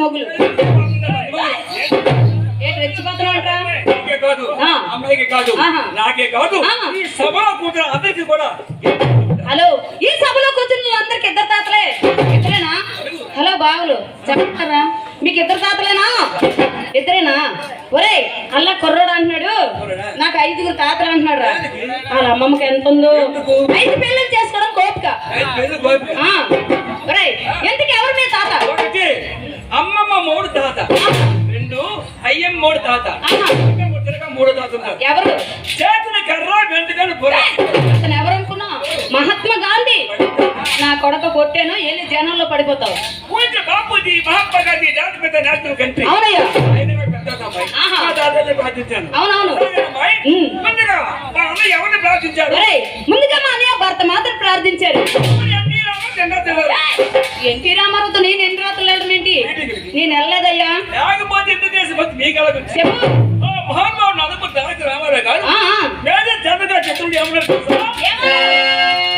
మొగులు. అమ్మాయికి కాదు. నాకే కాదు. ఆహా. ఈ సభలో కూతురు అందరికీ కూడా. హలో. ఈ సభలో కూర్చున్న అందరికి ఇద్దరు తాతలే. ఇద్దరేనా? హలో బావులు. చెప్తారా మీకు ఇద్దరు తాతలేనా? ఇద్దరేనా? ఒరే అల్లా కుర్రోడు అంటున్నాడు. నాకు ఐదుగురు తాతలు అంటున్నాడు రా. వాళ్ళ అమ్మమ్మకి ఎంత ఉందో. ఐదు పెళ్ళిళ్ళు చేసుకోవడం కోపిక. ఒరేయ్ ఎందుకు ఎవరు మీ తాత? అమ్మమ్మ మూడు తాత. రెండు అయ్యమ్మ మూడు తాత. మూడు తాత ఎవరు? చేతుల కర్ర వెంటనే బుర్ర. అతను ఎవరు అనుకున్నా మహాత్మా గాంధీ. నా కొడక కొట్టాను వెళ్ళి జనంలో పడిపోతావు. పూజ బాపూజీ మహాత్మా గాంధీ జాతి పెద్ద నేషనల్ కంట్రీ. అవునయ్యా. అవునవును. ముందుగా మా అన్నయ్య భర్త మాత్రం ప్రార్థించాడు. మరి ఎన్టీ రామారావు రామారావుతో నేను ఎన్ని రాత్రులు వెళ్ళడం ఏంటి? నేను వెళ్ళలేదయ్యా. లేకపోతే ఎంత చేసి మీకు చెప్పు. రామారావు. మేజర్ చంద్రగా ఏమన్నారు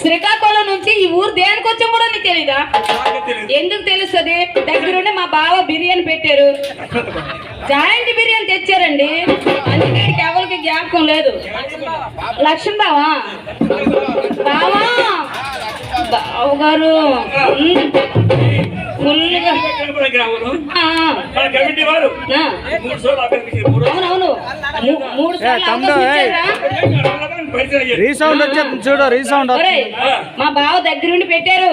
శ్రీకాకుళం నుంచి ఈ ఊరు దేనికి వచ్చాం కూడా నీకు తెలీదా? ఎందుకు తెలుస్తుంది? దగ్గరుండి మా బావ బిర్యానీ పెట్టారు. జాయింట్ బిర్యానీ తెచ్చారండి. అందుకే ఎవరికి జ్ఞాపకం లేదు. లక్ష్మణ్ బావా? బావా? బావ. గారు కమిటీ వారు. మూడు సార్లు. రీసౌండ్ వచ్చేది చూడు రీసౌండ్ మా బావ దగ్గరుండి పెట్టారు.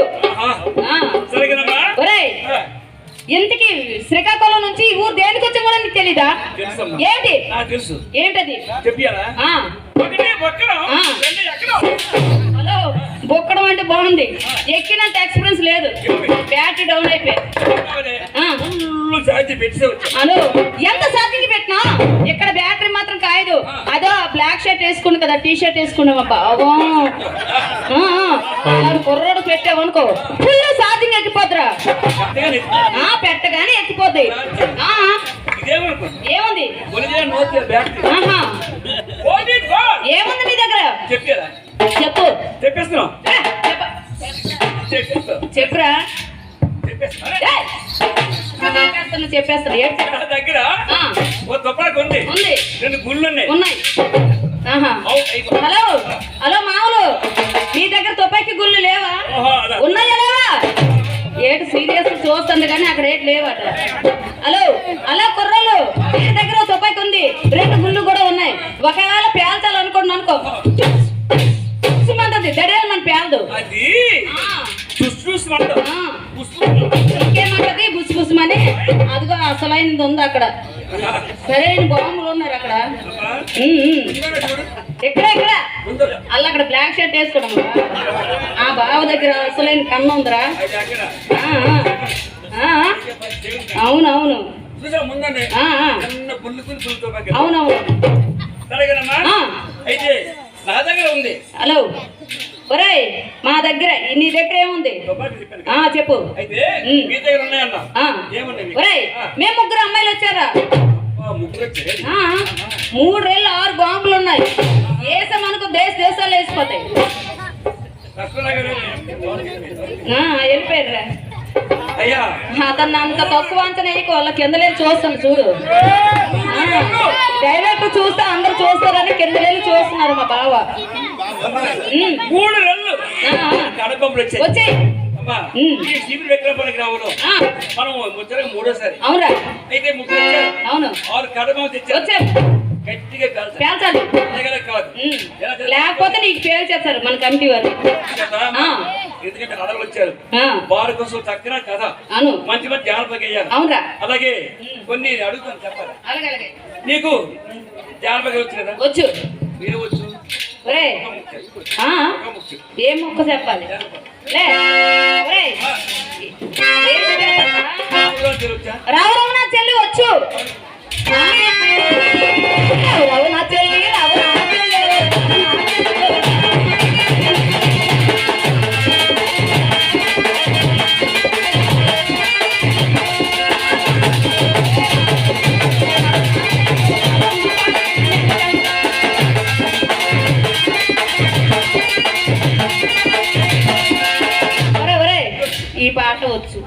ఇంతకి శ్రీకాకుళం నుంచి ఈ ఊరు దేనికి వచ్చాం కూడా నీకు తెలీదా? ఏంటి? నాకు తెలుసు. ఏంటది? ఒకటి బొక్కడం అంటే బాగుంది. ఎక్కినంత ఎక్స్పీరియన్స్ లేదు. బ్యాటరీ డౌన్ అయిపోయి ఆ, ఫుల్ ఛార్జీ పెట్టి వచ్చి అను ఎంత ఛార్జింగ్ పెట్టినా? ఇక్కడ బ్యాటరీ మాత్రం కాయదు. అదో బ్లాక్ షర్ట్ వేసుకుని కదా టీ షర్ట్ వేసుకున్నావా బాబా కుర్రోడు పెట్టావు అనుకో. ఫుల్ ఛార్జింగ్ ఆ పెట్టగానే ఎక్కిపోద్ది. ఆ, చెప్పేస్తాను చెప్పేస్తాను నా దగ్గర ఆ, ఓ తుపాకు ఉంది. ఉంది. రెండు గుళ్ళు ఉన్నాయి. ఉన్నాయి. ఆహా. అవు, అయిపో. హలో. హలో మామూలు. మీ దగ్గర తుపాకీ గుళ్ళు లేవా? ఓహో, అదా. ఉన్నాయా లేవా? ఏటు సీరియస్ చూస్తుంది కానీ అక్కడ ఏటు లేవట. హలో. హలో కుర్రోలు మీ దగ్గర ఓ తుపాకీ ఉంది. రెండు గుళ్ళు కూడా ఉన్నాయి. ఒకవేళ పేల్చాలనుకోండి అనుకో. మంది దడేలు మన పేలదు. అది? ఆ, చూసి చూసి మంటాం. ఆ. అదిగో అసలైనది ఉంది అక్కడ. సరైన బాంబులు ఉన్నారు అక్కడ. ఎక్కడ ఎక్కడ? అల్ల అక్కడ బ్లాక్ షర్ట్ వేసుకోవడం ఆ బావ దగ్గర అసలైన కన్ను ఉందిరా. అవునవును. అవునవును. అయితే నా దగ్గర ఉంది. హలో. ఒరేయ్ మా దగ్గర నీ దగ్గర ఏముంది? ఆ. చెప్పు. అయితే. మీ దగ్గర ఉన్నాయన్నా. ఆ. మేము ముగ్గురు అమ్మాయిలు వచ్చారా. ఆ, మూడేళ్ళు ఆరు బాంబులు ఉన్నాయి. వేసాం అనుకో దేశ దేశాలు వేసిపోతాయి. వెళ్ళిపోయారు అతన్ని అంత తక్కువ అంచనా వాళ్ళ కింద లేని చూస్తాను చూడు. డైరెక్ట్ చూస్తే అందరు చూస్తారని కింద లేని చూస్తున్నారు మా బావ. మూడు వచ్చాయి ఆ, మనం ముచ్చరకు మూడోసారి. అవురా. అయితే ముగ్గురు అవును. ఆరు కడప తెచ్చారు. వచ్చే. గట్టిగా పేల్చాలి చేస్తారు? లేకపోతే నీకు పేల్చేస్తారు మన కమిటీ? ఆ. ఎందుకంటే అడవులు వచ్చారు. వారి కోసం తక్కిన కథ. అవును. మంచి మంచి జానపద గేయాలు అవునరా. అలాగే కొన్ని అడుగుతాను చెప్పాలి. నీకు జానపద వచ్చు కదా? వచ్చు. మీరు వచ్చు. ఏం మొక్క చెప్పాలి? రావు రావు నా చెల్లి వచ్చు. ఆ? రావు ఈ పాట వచ్చు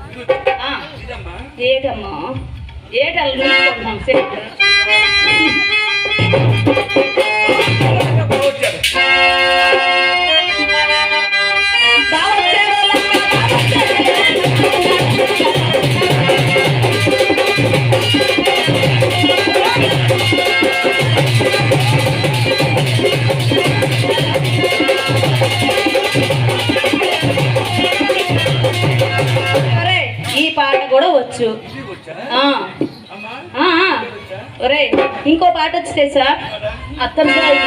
ఏటమ్మా ఏటల్లు ఈ పాట కూడా వచ్చు ఇది వచ్చా ఆ, అమ్మా ఆ, ఆ. ఒరే ఇంకో పాట వచ్చి తెలుసా? సాయి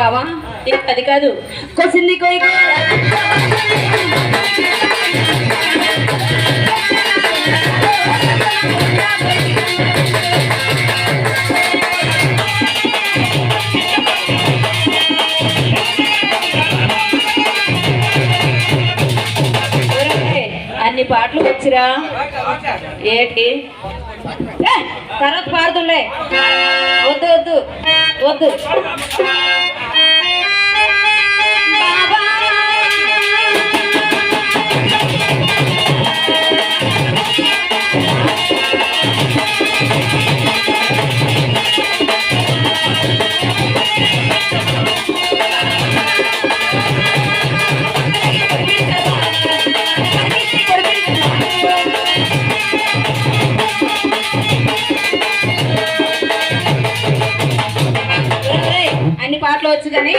బావా? ఇది అది కాదు. కొసింది కొయ్యి అన్ని పాటలు వచ్చిరా? వాకా, ఏంటి తర్వాత పాడుతుండే. వద్దు వద్దు. వద్దు. కానీ?